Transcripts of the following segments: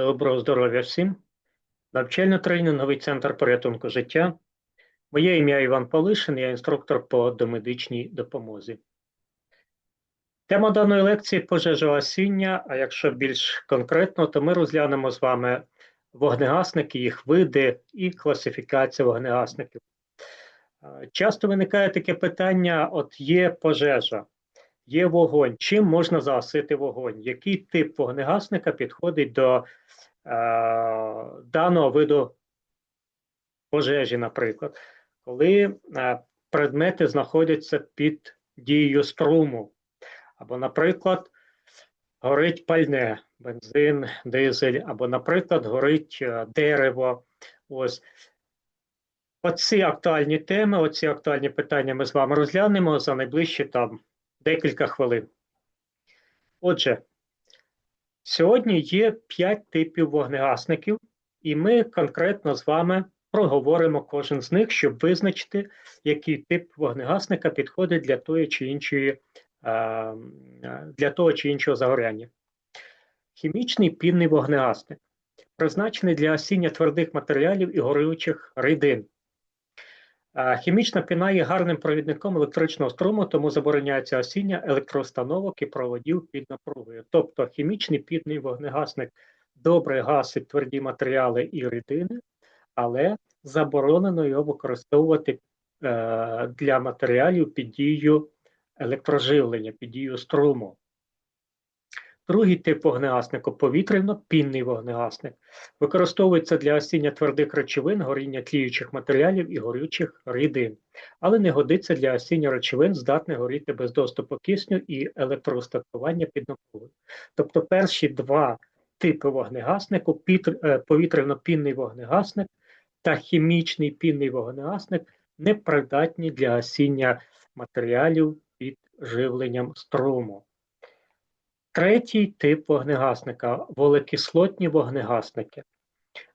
Доброго здоров'я всім. Навчально-тренінговий центр порятунку життя. Моє ім'я Іван Полишин, я інструктор по домедичній допомозі. Тема даної лекції пожежа осіння, а якщо більш конкретно, то ми розглянемо з вами вогнегасники, їх види і класифікація вогнегасників. Е, Часто виникає таке питання: от є пожежа, є вогонь. Чим можна загасити вогонь? Який тип вогнегасника підходить до е, даного виду пожежі, наприклад, коли е, предмети знаходяться під дією струму, або, наприклад, горить пальне, бензин, дизель, або, наприклад, горить е, дерево. Ось. Оці актуальні теми, оці актуальні питання ми з вами розглянемо за найближчі там декілька хвилин. Отже, сьогодні є 5 типів вогнегасників, і ми конкретно з вами проговоримо кожен з них, щоб визначити, який тип вогнегасника підходить для тої чи іншої, е, для того чи іншого загоряння. Хімічний пінний вогнегасник призначений для осіння твердих матеріалів і горючих рідин. Хімічна піна є гарним провідником електричного струму, тому забороняється осіння електроустановок і проводів під напругою. Тобто хімічний підний вогнегасник добре гасить тверді матеріали і рідини, але заборонено його використовувати е, для матеріалів під дією електроживлення, під дією струму. Другий тип вогнегаснику повітряно-пінний вогнегасник. Використовується для осіння твердих речовин, горіння тліючих матеріалів і горючих рідин, але не годиться для осіння речовин, здатних горіти без доступу кисню і електроустаткування під напругою. Тобто перші два типи вогнегаснику е, повітряно-пінний вогнегасник та хімічний пінний вогнегасник не придатні для осіння матеріалів під живленням струму. Третій тип вогнегасника волекислотні вогнегасники.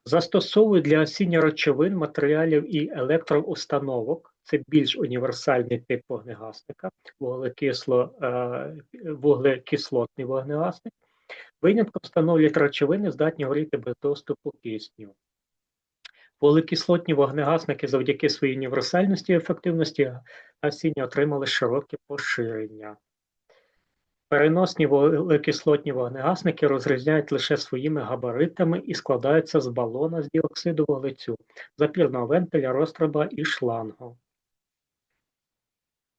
Застосовують для осіння речовин, матеріалів і електроустановок. Це більш універсальний тип вогнегасника, вуглекисло, е, вуглекислотний вогнегасник. Винятком становлять речовини, здатні горіти без доступу кисню. Вуглекислотні вогнегасники завдяки своїй універсальності і ефективності осіння отримали широке поширення. Переносні вуглекислотні вогнегасники розрізняють лише своїми габаритами і складаються з балона з діоксиду вуглецю, запірного вентиля, розтраба і шлангу.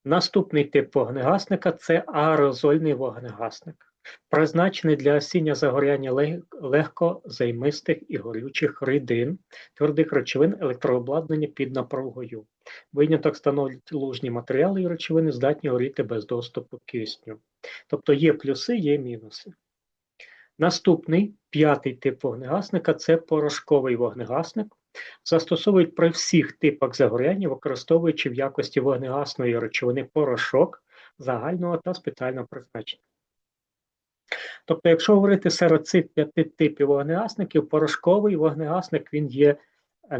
Наступний тип вогнегасника це аерозольний вогнегасник, призначений для осіння загоряння легко займистих і горючих рідин, твердих речовин електрообладнання під напругою. Виняток становлять лужні матеріали і речовини, здатні горіти без доступу кисню. Тобто є плюси, є мінуси. Наступний п'ятий тип вогнегасника це порошковий вогнегасник. Застосовують при всіх типах загоряння, використовуючи в якості вогнегасної речовини порошок загального та спеціального призначення. Тобто, якщо говорити серед цих п'яти типів вогнегасників, порошковий вогнегасник він є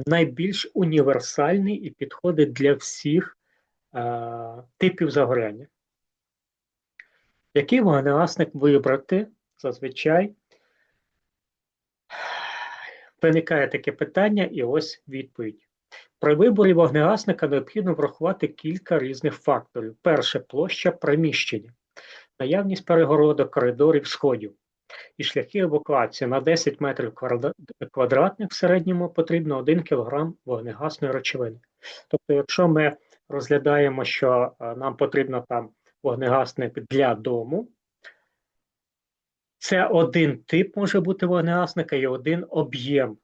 найбільш універсальний і підходить для всіх е, типів загоряння. Який вогнегасник вибрати зазвичай? Виникає таке питання, і ось відповідь. При виборі вогнегасника необхідно врахувати кілька різних факторів. Перше площа приміщення, наявність перегородок, коридорів, сходів і шляхи евакуації на 10 метрів квадратних в середньому потрібно 1 кг вогнегасної речовини. Тобто, якщо ми розглядаємо, що е, нам потрібно там вогнегасник для дому, це один тип може бути вогнегасника і один об'єм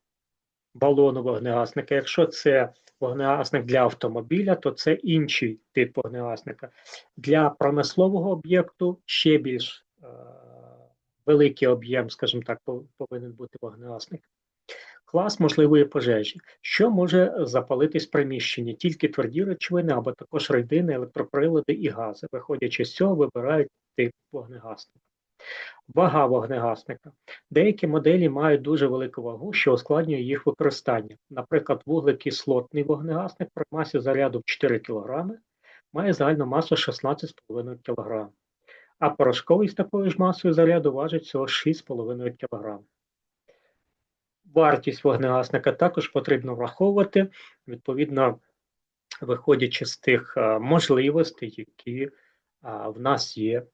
балону вогнегасника. Якщо це вогнегасник для автомобіля, то це інший тип вогнегасника. Для промислового об'єкту ще більш е великий об'єм, скажімо так, повинен бути вогнегасник. Клас можливої пожежі, що може запалитись в приміщенні, тільки тверді речовини або також рідини, електроприлади і гази. Виходячи з цього, вибирають тип вогнегасника. Вага вогнегасника. Деякі моделі мають дуже велику вагу, що ускладнює їх використання. Наприклад, вуглекислотний вогнегасник при масі заряду 4 кг має загальну масу 16,5 кг а порошковий з такою ж масою заряду важить всього 6,5 кг. вартість вогнегасника також потрібно враховувати, відповідно, виходячи з тих е, можливостей, які в нас є.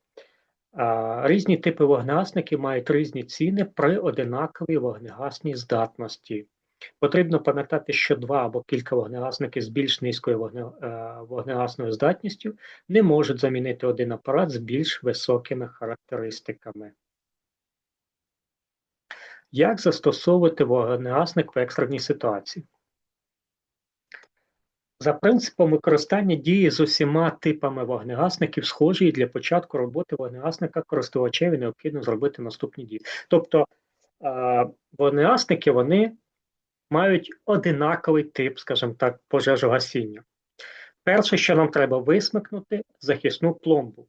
Різні типи вогнегасників мають різні ціни при одинаковій вогнегасній здатності. Потрібно пам'ятати, що два або кілька вогнегасників з більш низькою е, вогнегасною здатністю не можуть замінити один апарат з більш високими характеристиками. Як застосовувати вогнегасник в екстреній ситуації? За принципом використання дії з усіма типами вогнегасників схожі і для початку роботи вогнегасника користувачеві необхідно зробити наступні дії. Тобто е, вогнегасники вони мають одинаковий тип, скажімо так, пожежогасіння. Перше, що нам треба висмикнути захисну пломбу.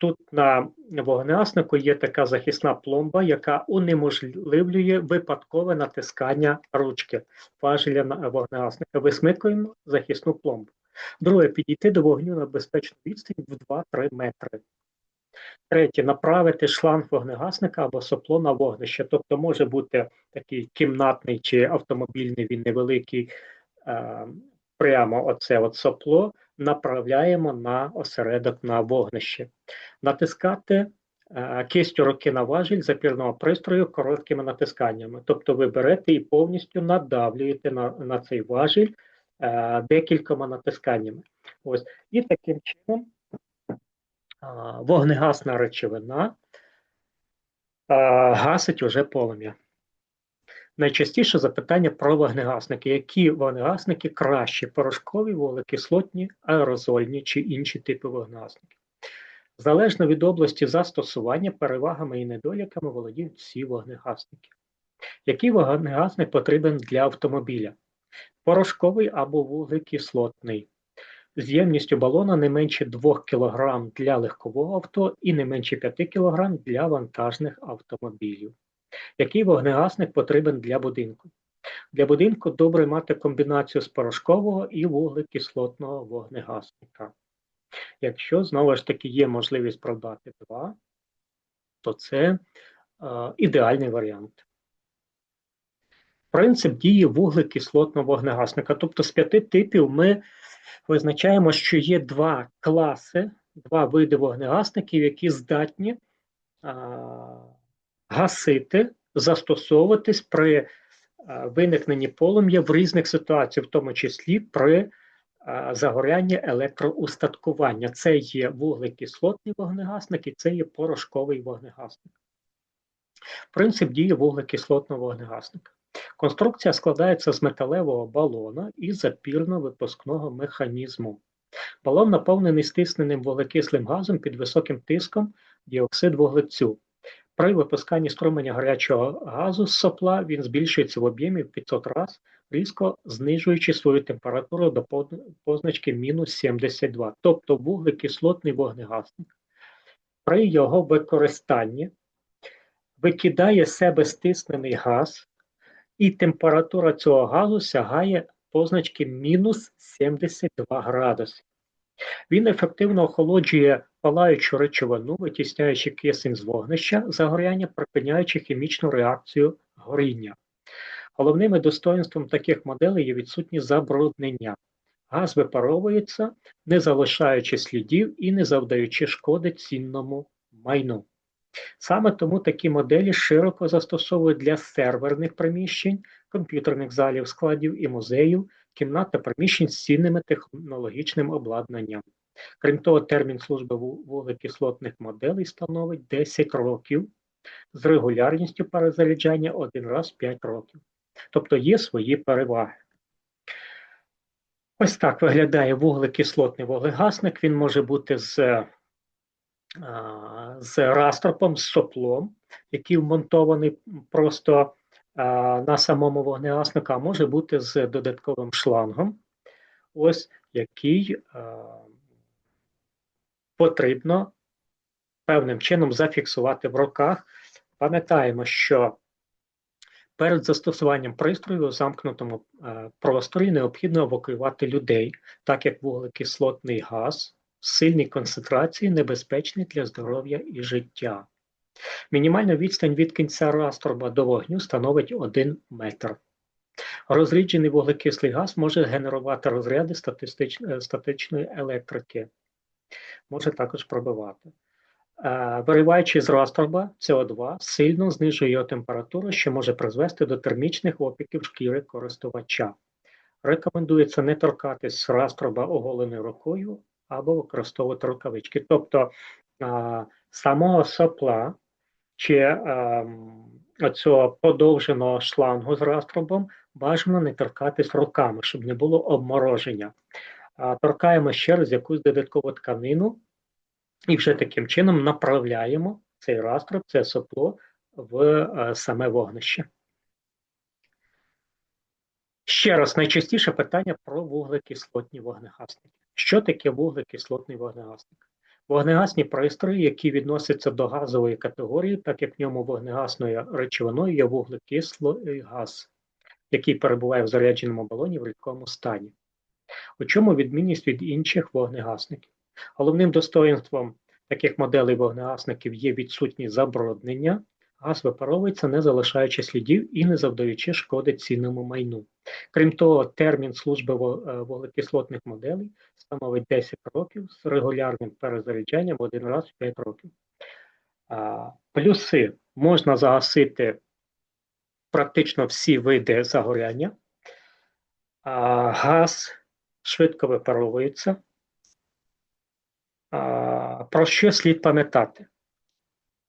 Тут на вогнеаснику є така захисна пломба, яка унеможливлює випадкове натискання ручки важеля на вогнегасника. Висмикуємо захисну пломбу. Друге, підійти до вогню на безпечну відстань в 2-3 метри. Третє, направити шланг вогнегасника або сопло на вогнище. Тобто може бути такий кімнатний чи автомобільний, він невеликий, е, прямо оце от сопло направляємо на осередок на вогнище. Натискати е, кистю руки на важіль запірного пристрою короткими натисканнями. Тобто ви берете і повністю надавлюєте на на цей важіль е, декількома натисканнями. Ось. І таким чином вогнегасна речовина гасить уже полум'я. Найчастіше запитання про вогнегасники. Які вогнегасники кращі порошкові, вуглекислотні, аерозольні чи інші типи вогнегасників? Залежно від області застосування, перевагами і недоліками володіють всі вогнегасники. Який вогнегасник потрібен для автомобіля? Порошковий або вуглекислотний. З ємністю балона не менше 2 кг для легкового авто і не менше 5 кг для вантажних автомобілів. Який вогнегасник потрібен для будинку? Для будинку добре мати комбінацію з порошкового і вуглекислотного вогнегасника. Якщо, знову ж таки, є можливість продати два, то це е, ідеальний варіант. Принцип дії вуглекислотного вогнегасника. Тобто з п'яти типів ми визначаємо, що є два класи, два види вогнегасників, які здатні. А, гасити, застосовуватись при е, виникненні полум'я в різних ситуаціях, в тому числі при е, загорянні електроустаткування. Це є вуглекислотний вогнегасник і це є порошковий вогнегасник. Принцип дії вуглекислотного вогнегасника. Конструкція складається з металевого балона і запірно-випускного механізму. Балон наповнений стисненим вуглекислим газом під високим тиском діоксид вуглецю. При випусканні струменя гарячого газу з сопла він збільшується в об'ємі в 500 разів, різко знижуючи свою температуру до позначки мінус 72, тобто вуглекислотний вогнегасник. При його використанні викидає себе стиснений газ, і температура цього газу сягає позначки мінус 72 градуси. Він ефективно охолоджує палаючу речовину, витісняючи кисень з вогнища, загоряння, припиняючи хімічну реакцію горіння. Головними достоинством таких моделей є відсутність забруднення. Газ випаровується, не залишаючи слідів і не завдаючи шкоди цінному майну. Саме тому такі моделі широко застосовують для серверних приміщень, комп'ютерних залів, складів і музеїв, кімнат та приміщень з цінним технологічним обладнанням. Крім того, термін служби вуглекислотних моделей становить 10 років з регулярністю перезаряджання один раз в 5 років. Тобто є свої переваги. Ось так виглядає вуглекислотний вуглегасник. Він може бути з з растропом, з соплом, який вмонтований просто на самому вогнегаснику, а може бути з додатковим шлангом, ось який потрібно певним чином зафіксувати в руках. Пам'ятаємо, що перед застосуванням пристрою у замкнутому е, просторі необхідно евакуювати людей, так як вуглекислотний газ в сильній концентрації небезпечний для здоров'я і життя. Мінімальна відстань від кінця раструба до вогню становить 1 метр. Розріджений вуглекислий газ може генерувати розряди е, статичної електрики, може також пробивати. Е, Вириваючи з раструба СО2 сильно знижує його температуру, що може призвести до термічних опіків шкіри користувача. Рекомендується не торкатись раструба оголеною рукою або використовувати рукавички. Тобто а, самого сопла чи ем, оцього подовженого шлангу з раструбом бажано не торкатись руками, щоб не було обмороження. Торкаємо ще раз якусь додаткову тканину і вже таким чином направляємо цей раструб, це сопло в е, саме вогнище. Ще раз, найчастіше питання про вуглекислотні вогнегасники. Що таке вуглекислотний вогнегасник? Вогнегасні пристрої, які відносяться до газової категорії, так як в ньому вогнегасною речовиною є вуглекислий газ, який перебуває в зарядженому балоні в рідкому стані. У чому відмінність від інших вогнегасників? Головним достоїнством таких моделей вогнегасників є відсутність забруднення, газ випаровується, не залишаючи слідів і не завдаючи шкоди цінному майну. Крім того, термін служби е, вуглекислотних моделей становить 10 років з регулярним перезаряджанням один раз в 5 років. Плюси можна загасити практично всі види загоряння. Газ швидко випаровується. А, Про що слід пам'ятати?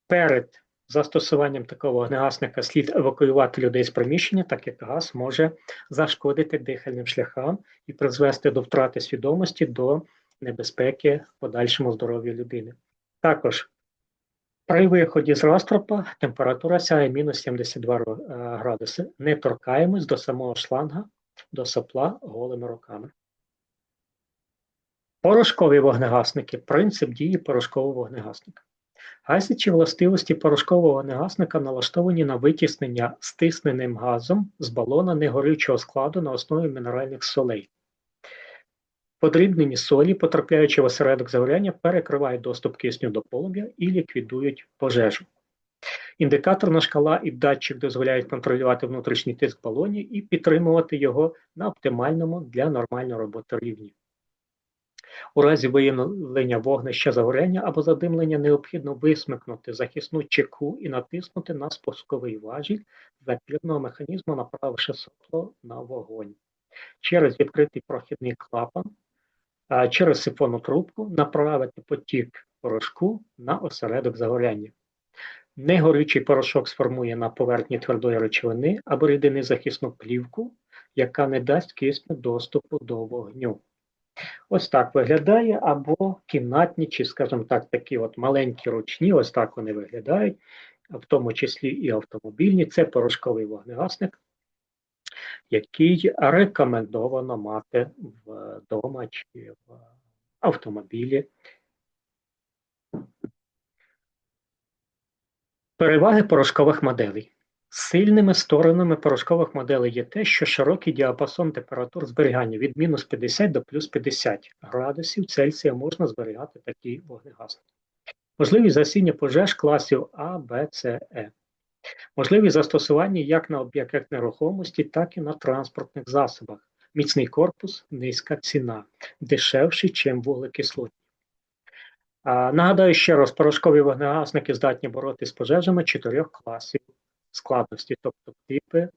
Перед застосуванням такого вогнегасника слід евакуювати людей з приміщення, так як газ може зашкодити дихальним шляхам і призвести до втрати свідомості до небезпеки подальшому здоров'ю людини. Також при виході з розтропа температура сягає мінус 72 е, градуси. Не торкаємось до самого шланга, до сопла голими руками. Порошкові вогнегасники. Принцип дії порошкового вогнегасника. Гасячі властивості порошкового вогнегасника налаштовані на витіснення стисненим газом з балона негорючого складу на основі мінеральних солей. Подрібнені солі, потрапляючи в осередок загоряння, перекривають доступ кисню до полум'я і ліквідують пожежу. Індикаторна шкала і датчик дозволяють контролювати внутрішній тиск балоні і підтримувати його на оптимальному для нормальної роботи рівні. У разі виявлення вогнища загоряння або задимлення необхідно висмикнути захисну чеку і натиснути на спусковий важіль запірного механізму, направивши сопло на вогонь. Через відкритий прохідний клапан, через сифонну трубку направити потік порошку на осередок загоряння. Негорючий порошок сформує на поверхні твердої речовини або рідини захисну плівку, яка не дасть кисню доступу до вогню. Ось так виглядає, або кімнатні, чи, скажімо так, такі от маленькі ручні, ось так вони виглядають, в тому числі і автомобільні. Це порошковий вогнегасник, який рекомендовано мати вдома чи в автомобілі. Переваги порошкових моделей. Сильними сторонами порошкових моделей є те, що широкий діапазон температур зберігання від мінус 50 до плюс 50 градусів Цельсія можна зберігати такі вогнегасники. Можливість засіння пожеж класів А, Б, С, Е. Можливість застосування як на об'єктах нерухомості, так і на транспортних засобах. Міцний корпус, низька ціна, дешевший, чим вуглекислотні. Нагадаю ще раз, порошкові вогнегасники здатні боротися з пожежами чотирьох класів складності, тобто типи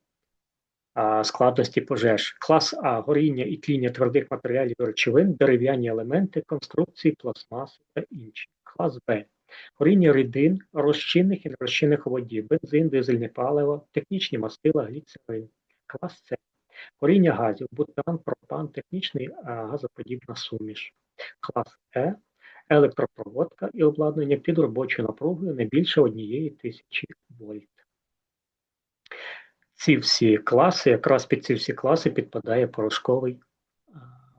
складності пожеж. Клас А горіння і тління твердих матеріалів і речовин, дерев'яні елементи, конструкції, пластмаси та інші. Клас Б горіння рідин, розчинних і нерозчинних у воді, бензин, дизельне паливо, технічні мастила, гліцерин. Клас С горіння газів, бутан, пропан, технічний газоподібна суміш. Клас Е електропроводка і обладнання під робочою напругою не більше однієї тисячі вольт. Ці всі класи, якраз під ці всі класи підпадає порошковий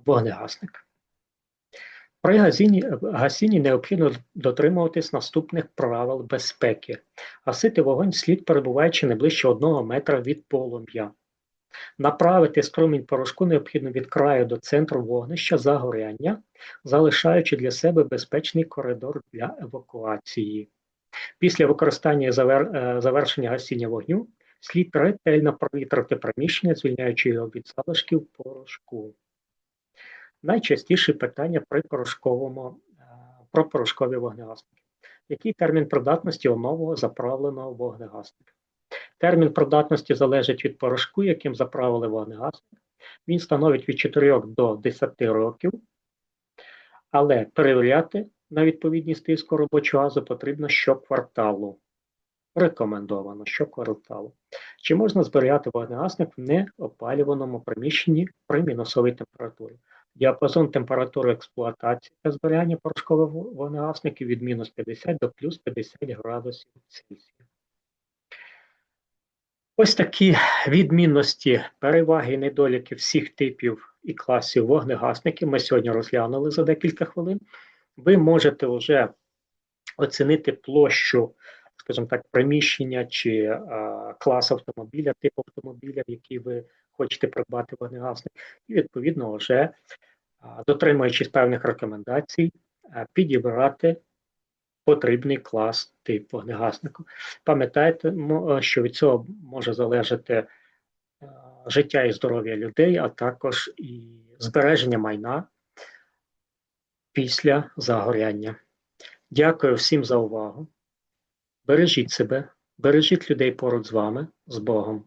вогнегасник. При гасінні, гасінні необхідно дотримуватись наступних правил безпеки. Гасити вогонь слід перебуваючи не ближче одного метра від полум'я. Направити струмінь порошку необхідно від краю до центру вогнища загоряння, залишаючи для себе безпечний коридор для евакуації. Після використання і е, завершення гасіння вогню слід ретельно провітрити приміщення, звільняючи його від залишків порошку. Найчастіше питання при порошковому, е, про порошкові вогнегасники. Який термін придатності у нового заправленого вогнегасника? Термін придатності залежить від порошку, яким заправили вогнегасник. Він становить від 4 до 10 років, але перевіряти на відповідність тиску робочого газу потрібно щокварталу. Рекомендовано щокварталу. Чи можна зберігати вогнегасник в неопалюваному приміщенні при мінусовій температурі? Діапазон температури експлуатації та зберігання порошкових вогнегасників від мінус 50 до плюс 50 градусів Цельсія. Ось такі відмінності, переваги і недоліки всіх типів і класів вогнегасників ми сьогодні розглянули за декілька хвилин. Ви можете вже оцінити площу, скажімо так, приміщення чи а, клас автомобіля, тип автомобіля, який ви хочете придбати вогнегасник, і відповідно вже а, дотримуючись певних рекомендацій, а, підібрати потрібний клас тип вогнегаснику. Пам'ятайте, що від цього може залежати е, життя і здоров'я людей, а також і збереження майна після загоряння. Дякую всім за увагу. Бережіть себе, бережіть людей поруч з вами, з Богом.